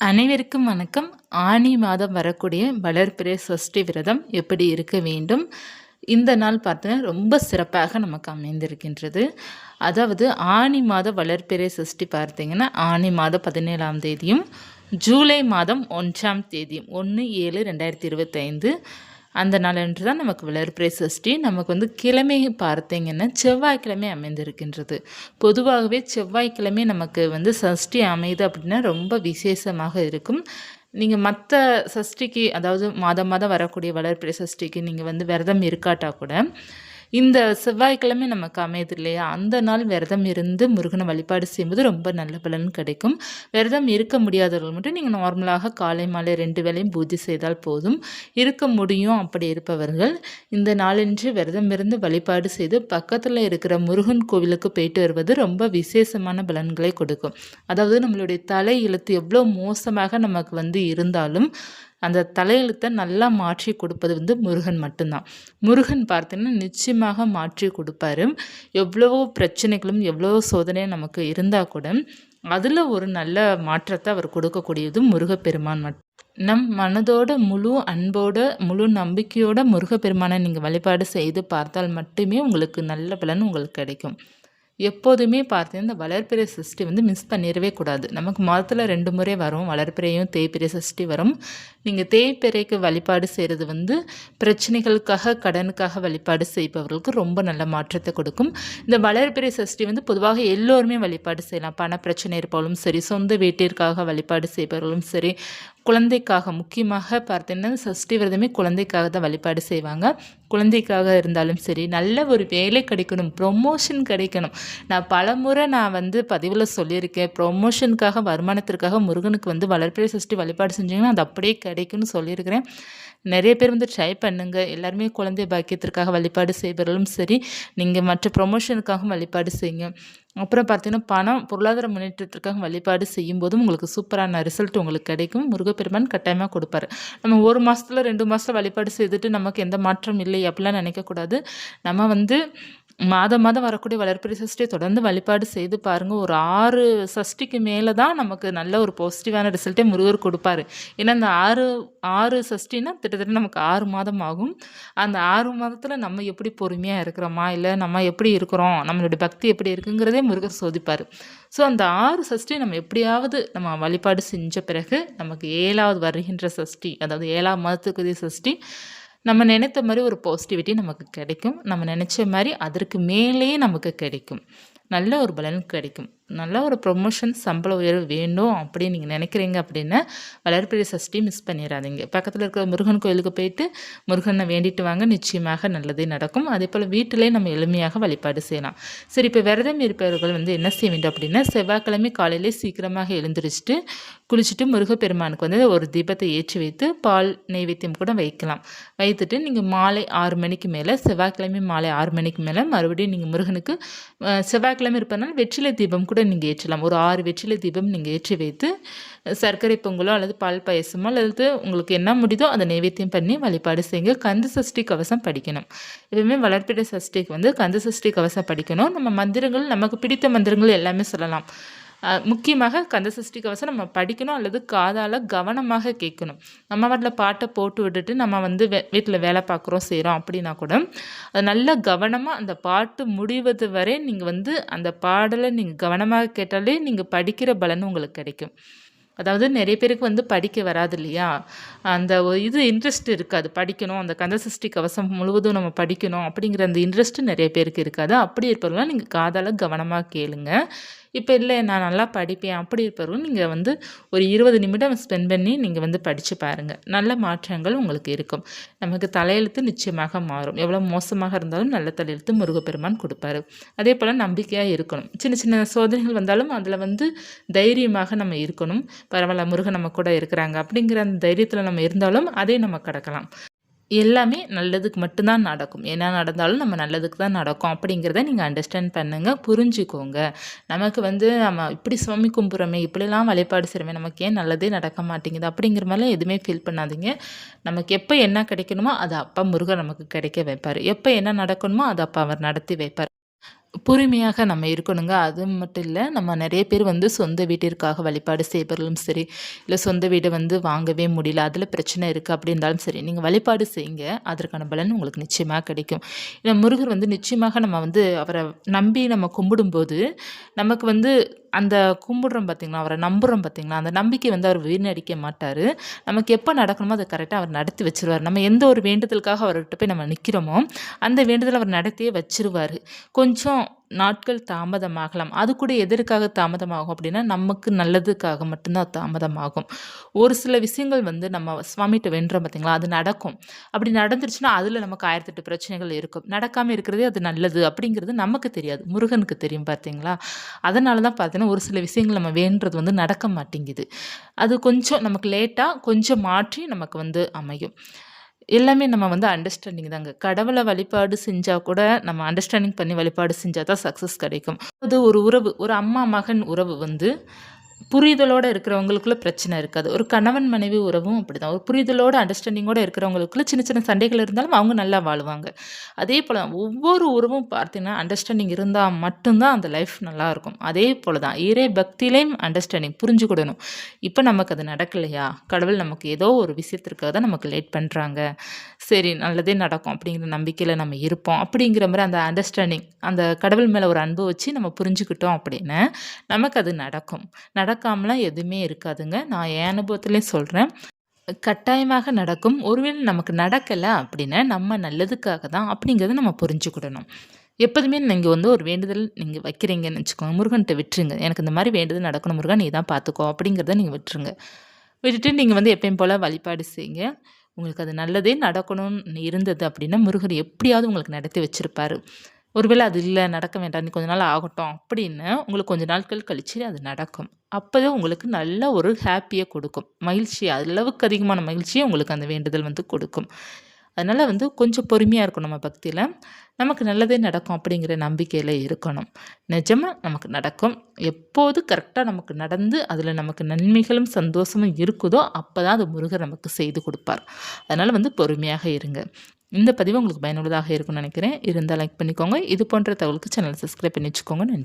அனைவருக்கும் வணக்கம். ஆனி மாதம் வரக்கூடிய வளர்பிறை சஷ்டி விரதம் எப்படி இருக்க வேண்டும்? இந்த நாள் பார்த்தீங்கன்னா ரொம்ப சிறப்பாக நமக்கு அமைந்திருக்கின்றது. அதாவது ஆனி மாத வளர்பிறை சஷ்டி பார்த்தீங்கன்னா ஆனி மாதம் பதினேழாம் தேதியும் ஜூலை மாதம் ஒன்றாம் தேதியும் ஒன்று ஏழு ரெண்டாயிரத்தி இருபத்தைந்து அந்த நாளன்று தான் நமக்கு வளர்பிறை சஷ்டி. நமக்கு வந்து கிழமை பார்த்தீங்கன்னா செவ்வாய்க்கிழமை அமைந்திருக்கின்றது. பொதுவாகவே செவ்வாய்க்கிழமை நமக்கு வந்து சஷ்டி அமையுது அப்படின்னா ரொம்ப விசேஷமாக இருக்கும். நீங்கள் மற்ற சஷ்டிக்கு அதாவது மாதம் மாதம் வரக்கூடிய வளர்பிறை சஷ்டிக்கு நீங்கள் வந்து விரதம் இருக்காட்டா கூட இந்த செவ்வாய்க்கிழமை நமக்கு அமையுது இல்லையா? அந்த நாள் விரதம் இருந்து முருகனை வழிபாடு செய்யும்போது ரொம்ப நல்ல பலன் கிடைக்கும். விரதம் இருக்க முடியாதவர்கள் மட்டும் நீங்கள் நார்மலாக காலை மாலை ரெண்டு வேலையும் பூஜை செய்தால் போதும். இருக்க முடியும் அப்படி இருப்பவர்கள். இந்த நாளன்று விரதம் இருந்து வழிபாடு செய்து பக்கத்தில் இருக்கிற முருகன் கோவிலுக்கு போயிட்டு வருவது ரொம்ப விசேஷமான பலன்களை கொடுக்கும். அதாவது நம்மளுடைய தலை இழுத்து எவ்வளோ மோசமாக நமக்கு வந்து இருந்தாலும் அந்த தலையெழுத்தை நல்லா மாற்றி கொடுப்பது வந்து முருகன் மட்டும்தான். முருகன் பார்த்தீங்கன்னா நிச்சயமாக மாற்றி கொடுப்பாரு. எவ்வளவோ பிரச்சனைகளும் எவ்வளவோ சோதனையும் நமக்கு இருந்தால் கூட அதில் ஒரு நல்ல மாற்றத்தை அவர் கொடுக்கக்கூடியது முருகப்பெருமான் மட்டும். நம் மனதோட முழு அன்போட முழு நம்பிக்கையோட முருகப்பெருமானை நீங்கள் வழிபாடு செய்து பார்த்தால் மட்டுமே உங்களுக்கு நல்ல பலன் உங்களுக்கு கிடைக்கும். எப்போதுமே பார்த்தீங்கன்னா இந்த வளர்பிறை சஷ்டி வந்து மிஸ் பண்ணிடவே கூடாது. நமக்கு மாதத்தில் ரெண்டு முறை வரும் வளர்பிறையும் தேய்பிறை சஷ்டி வரும். நீங்கள் தேய்பிறைக்கு வழிபாடு செய்கிறது வந்து பிரச்சனைகளுக்காக கடனுக்காக வழிபாடு செய்பவர்களுக்கு ரொம்ப நல்ல மாற்றத்தை கொடுக்கும். இந்த வளர்பிறை சஷ்டி வந்து பொதுவாக எல்லோருமே வழிபாடு செய்யலாம். பண பிரச்சனை இருப்பவர்களும் சரி சொந்த வீட்டிற்காக வழிபாடு செய்பவர்களும் சரி குழந்தைக்காக முக்கியமாக பார்த்தீங்கன்னா சஷ்டி விரதமே குழந்தைக்காக தான் வழிபாடு செய்வாங்க. குழந்தைக்காக இருந்தாலும் சரி நல்ல ஒரு வேலை கிடைக்கணும் ப்ரொமோஷன் கிடைக்கணும். நான் பல முறை நான் வந்து பதிவில் சொல்லியிருக்கேன் ப்ரொமோஷனுக்காக வருமானத்திற்காக முருகனுக்கு வந்து வளர்ப்பிறை சஷ்டி வழிபாடு செஞ்சிங்கன்னா அது அப்படியே கிடைக்கும்னு சொல்லியிருக்கிறேன். நிறைய பேர் வந்து ட்ரை பண்ணுங்கள் எல்லாருமே குழந்தை பாக்கியத்திற்காக வழிபாடு செய்பவர்களும் சரி நீங்கள் மற்ற ப்ரொமோஷனுக்காகவும் வழிபாடு செய்யுங்க. அப்புறம் பார்த்தீங்கன்னா பணம் பொருளாதார முன்னேற்றத்திற்காக வழிபாடு செய்யும் போதும் உங்களுக்கு சூப்பரான ரிசல்ட் உங்களுக்கு கிடைக்கும். முருகப்பெருமான் கட்டாயமாக கொடுப்பாரு. நம்ம ஒரு மாதத்தில் ரெண்டு மாதத்தில் வழிபாடு செய்துட்டு நமக்கு எந்த மாற்றம் இல்லை அப்படிலாம் நினைக்கக்கூடாது. நம்ம வந்து மாதம் மாதம் வரக்கூடிய வளர்ப்பிறை சஷ்டியை தொடர்ந்து வழிபாடு செய்து பாருங்கள் ஒரு ஆறு சஷ்டிக்கு மேலே தான் நமக்கு நல்ல ஒரு பாசிட்டிவான ரிசல்ட்டே முருகர் கொடுப்பாரு. ஏன்னா அந்த ஆறு ஆறு சஷ்டினா கிட்டத்தட்ட நமக்கு ஆறு மாதம் ஆகும். அந்த ஆறு மாதத்தில் நம்ம எப்படி பொறுமையாக இருக்கிறோமா? இல்லை நம்ம எப்படி இருக்கிறோம்? நம்மளுடைய பக்தி எப்படி இருக்குங்கிறதே முருகர் சோதிப்பார். ஸோ அந்த ஆறு சஷ்டி நம்ம எப்படியாவது நம்ம வழிபாடு செஞ்ச பிறகு நமக்கு ஏழாவது வருகின்ற சஷ்டி அதாவது ஏழாவது மாதத்துக்குரிய சஷ்டி நம்ம நினைத்த மாதிரி ஒரு பாசிட்டிவிட்டி நமக்கு கிடைக்கும். நம்ம நினச்ச மாதிரி அதற்கு மேலேயே நமக்கு கிடைக்கும். நல்ல ஒரு பலன் கிடைக்கும். நல்ல ஒரு ப்ரொமோஷன் சம்பள உயர்வு வேண்டும் அப்படின்னு நீங்கள் நினைக்கிறீங்க அப்படின்னா வளர்ப்பிறை சஷ்டி மிஸ் பண்ணிடாதீங்க பக்கத்தில் இருக்கிற முருகன் கோயிலுக்கு போயிட்டு முருகனை வேண்டிட்டு வாங்க நிச்சயமாக நல்லதே நடக்கும். அதே போல் வீட்டிலே நம்ம எளிமையாக வழிபாடு செய்யலாம். சரி இப்போ விரதம் இருப்பவர்கள் வந்து என்ன செய்ய வேண்டும் அப்படின்னா செவ்வாய்க்கிழமை காலையிலே சீக்கிரமாக எழுந்திரிச்சிட்டு குளிச்சுட்டு முருகப்பெருமானுக்கு வந்து ஒரு தீபத்தை ஏற்றி வைத்து பால் நெய்வேத்தியம் கூட வைக்கலாம். வைத்துட்டு நீங்கள் மாலை ஆறு மணிக்கு மேலே செவ்வாய்க்கிழமை மாலை ஆறு மணிக்கு மேலே மறுபடியும் நீங்கள் முருகனுக்கு செவ்வாய்க்கிழமை இருப்பதனால வெற்றிலை தீபம் கூட கூட நீங்கள் ஏற்றலாம். ஒரு ஆறு வெற்றிலை தீபம் நீங்கள் ஏற்றி வைத்து சர்க்கரை பொங்கலோ அல்லது பால் பாயசமோ அல்லது உங்களுக்கு என்ன முடியுதோ அதை நைவேத்தியம் பண்ணி வழிபாடு செய்யுங்க. கந்த சஷ்டி கவசம் படிக்கணும். எப்பவுமே வளர்ப்பிட சஷ்டிக்கு வந்து கந்த சஷ்டி கவசம் படிக்கணும். நம்ம மந்திரங்கள் நமக்கு பிடித்த மந்திரங்கள் எல்லாமே சொல்லலாம். முக்கியமாக கந்த சஷ்டி கவசம் நம்ம படிக்கணும் அல்லது காதால் கவனமாக கேட்கணும். நம்ம வீட்டில் பாட்டை போட்டு விட்டுட்டு நம்ம வந்து வே வீட்டில் வேலை பார்க்குறோம் செய்கிறோம் அப்படின்னா கூட அது நல்ல கவனமாக அந்த பாட்டு முடிவது வரை நீங்கள் வந்து அந்த பாடலை நீங்கள் கவனமாக கேட்டாலே நீங்கள் படிக்கிற பலன் உங்களுக்கு கிடைக்கும். அதாவது நிறைய பேருக்கு வந்து படிக்க வராது இல்லையா? அந்த இது இன்ட்ரெஸ்ட் இருக்காது. படிக்கணும் அந்த கந்தசஷ்டி கவசம் முழுவதும் நம்ம படிக்கணும் அப்படிங்கிற அந்த இன்ட்ரெஸ்ட்டு நிறைய பேருக்கு இருக்காது. அப்படி இருப்பவர்களாம் நீங்கள் காதால் கவனமாக கேளுங்க. இப்போ இல்லை நான் நல்லா படிப்பேன் அப்படி இருப்பவர்கள் நீங்கள் வந்து ஒரு இருபது நிமிடம் ஸ்பெண்ட் பண்ணி நீங்கள் வந்து படித்து பாருங்கள் நல்ல மாற்றங்கள் உங்களுக்கு இருக்கும். நமக்கு தலையெழுத்து நிச்சயமாக மாறும். எவ்வளோ மோசமாக இருந்தாலும் நல்ல தலையெழுத்து முருகப்பெருமான் கொடுப்பாரு. அதே போல் நம்பிக்கையாக இருக்கணும். சின்ன சின்ன சோதனைகள் வந்தாலும் அதில் வந்து தைரியமாக நம்ம இருக்கணும். பரவாயில்ல முருகன் நம்ம கூட இருக்கிறாங்க. அப்படிங்கிற அந்த தைரியத்தில் நம்ம இருந்தாலும் அதே நம்ம கடக்கலாம். எல்லாமே நல்லதுக்கு மட்டும்தான் நடக்கும். என்ன நடந்தாலும் நம்ம நல்லதுக்கு தான் நடக்கும். அப்படிங்கிறத நீங்கள் அண்டர்ஸ்டாண்ட் பண்ணுங்கள் புரிஞ்சுக்கோங்க. நமக்கு வந்து நம்ம இப்படி சுவாமி கும்புறமே இப்படிலாம் வழிபாடு செய்கிறோமே நமக்கு ஏன் நல்லதே நடக்க மாட்டேங்குது? அப்படிங்கிற மாதிரிலாம் எதுவுமே ஃபீல் பண்ணாதீங்க. நமக்கு எப்போ என்ன கிடைக்கணுமோ அது அப்பா முருகன் நமக்கு கிடைக்க வைப்பார். எப்போ என்ன நடக்கணுமோ அது அப்போ அவர் நடத்தி வைப்பார். பொறுமையாக நம்ம இருக்கணுங்க. அது மட்டும் இல்லை நம்ம நிறைய பேர் வந்து சொந்த வீட்டிற்காக வழிபாடு செய்பவர்களும் சரி இல்லை சொந்த வீடை வந்து வாங்கவே முடியல அதில் பிரச்சனை இருக்குது அப்படி இருந்தாலும் சரி நீங்கள் வழிபாடு செய்யுங்க. அதற்கான பலன் உங்களுக்கு நிச்சயமாக கிடைக்கும். ஏன்னா முருகர் வந்து நிச்சயமாக நம்ம வந்து அவரை நம்பி நம்ம கும்பிடும்போது நமக்கு வந்து அந்த கும்பிடுறோம் பார்த்திங்களா அவரை நம்புகிறோம் பார்த்திங்களா அந்த நம்பிக்கை வந்து அவர் வீணடிக்க மாட்டார். நமக்கு எப்போ நடக்கணுமோ அதை கரெக்டாக அவர் நடத்தி வச்சிருவார். நம்ம எந்த ஒரு வேண்டுதலுக்காக அவர்கிட்ட போய் நம்ம நிற்கிறோமோ அந்த வேண்டுதல் அவர் நடத்தியே வச்சிருவார். கொஞ்சம் நாட்கள் தாமதமாகலாம். அது கூட எதற்காக தாமதமாகும் அப்படின்னா நமக்கு நல்லதுக்காக மட்டும்தான் தாமதமாகும். ஒரு சில விஷயங்கள் வந்து நம்ம சுவாமிகிட்ட வென்றோம் பார்த்திங்களா அது நடக்கும். அப்படி நடந்துருச்சுன்னா அதில் நமக்கு ஆயிரத்தெட்டு பிரச்சனைகள் இருக்கும். நடக்காமல் இருக்கிறதே அது நல்லது அப்படிங்கிறது நமக்கு தெரியாது. முருகனுக்கு தெரியும் பார்த்தீங்களா அதனால தான் பார்த்தீங்கன்னா ஒரு சில விஷயங்கள் நம்ம வேண்டது வந்து நடக்க மாட்டேங்குது. அது கொஞ்சம் நமக்கு லேட்டாக கொஞ்சம் மாற்றி நமக்கு வந்து அமையும். எல்லாமே நம்ம வந்து அண்டர்ஸ்டாண்டிங் தாங்க. கடவுளை வழிபாடு செஞ்சால் கூட நம்ம அண்டர்ஸ்டாண்டிங் பண்ணி வழிபாடு செஞ்சால் தான் சக்ஸஸ் கிடைக்கும். அது ஒரு உறவு ஒரு அம்மா மகன் உறவு வந்து புரிதலோடு இருக்கிறவங்களுக்குள்ள பிரச்சனை இருக்காது. ஒரு கணவன் மனைவி உறவும் அப்படி தான் ஒரு புரிதலோடு அண்டர்ஸ்டாண்டிங்கோடு இருக்கிறவங்களுக்குள்ள சின்ன சின்ன சண்டைகள் இருந்தாலும் அவங்க நல்லா வாழ்வாங்க. அதே போல் ஒவ்வொரு உறவும் பார்த்தீங்கன்னா அண்டர்ஸ்டாண்டிங் இருந்தால் மட்டும்தான் அந்த லைஃப் நல்லாயிருக்கும் அதே போல் தான் இறை பக்தியிலையும் அண்டர்ஸ்டாண்டிங் புரிஞ்சுக்கிடணும். இப்போ நமக்கு அது நடக்கலையா? கடவுள் நமக்கு ஏதோ ஒரு விஷயத்திற்காக தான் நமக்கு லேட் பண்ணுறாங்க சரி நல்லதே நடக்கும் அப்படிங்கிற நம்பிக்கையில் நம்ம இருப்போம். அப்படிங்கிற மாதிரி அந்த அண்டர்ஸ்டாண்டிங் அந்த கடவுள் மேலே ஒரு அன்பு வச்சு நம்ம புரிஞ்சுக்கிட்டோம் அப்படின்னு நமக்கு அது நடக்கும். நட நடக்காமலாம் எதுவுமே இருக்காதுங்க. நான் என் அனுபவத்துலேயும் சொல்கிறேன் கட்டாயமாக நடக்கும். ஒருவேளை நமக்கு நடக்கலை அப்படின்னா நம்ம நல்லதுக்காக தான் அப்படிங்கிறத நம்ம புரிஞ்சுக்கிடணும். எப்போதுமே நீங்கள் வந்து ஒரு வேண்டுதல் நீங்கள் வைக்கிறீங்கன்னு வச்சுக்கோங்க. முருகன்கிட்ட விட்டுருங்க. எனக்கு இந்த மாதிரி வேண்டுதல் நடக்கணும் முருகன் நீ தான் பார்த்துக்கோ அப்படிங்கிறத நீங்கள் விட்டுருங்க. விட்டுட்டு நீங்கள் வந்து எப்பயும் போல் வழிபாடு செய்யுங்க. உங்களுக்கு அது நல்லதே நடக்கணும்னு இருந்தது அப்படின்னா முருகர் எப்படியாவது உங்களுக்கு நடத்தி வச்சுருப்பாரு. ஒருவேளை அது இல்லை நடக்க வேண்டாம் நீ கொஞ்ச நாள் ஆகட்டும் அப்படின்னு உங்களுக்கு கொஞ்ச நாட்கள் கழித்து அது நடக்கும். அப்போதான் உங்களுக்கு நல்ல ஒரு ஹாப்பியை கொடுக்கும். மகிழ்ச்சி அளவுக்கு அதிகமான மகிழ்ச்சியை உங்களுக்கு அந்த வேண்டுதல் வந்து கொடுக்கும். அதனால் வந்து கொஞ்சம் பொறுமையாக இருக்கும் நம்ம பக்தியில். நமக்கு நல்லதே நடக்கும் அப்படிங்கிற நம்பிக்கையில் இருக்கணும். நிஜமாக நமக்கு நடக்கும். எப்போது கரெக்டாக நமக்கு நடந்து அதில் நமக்கு நன்மைகளும் சந்தோஷமும் இருக்குதோ அப்போ தான் அது முருகர் நமக்கு செய்து கொடுப்பார். அதனால் வந்து பொறுமையாக இருங்க. இந்த பதிவு உங்களுக்கு பயனுள்ளதாக இருக்கும்னு நினைக்கிறேன். இருந்தால் லைக் பண்ணிக்கோங்க. இது போன்ற தகவலுக்கு சேனல் சப்ஸ்கிரைப் பண்ணி வச்சுக்கோங்க. நன்றி.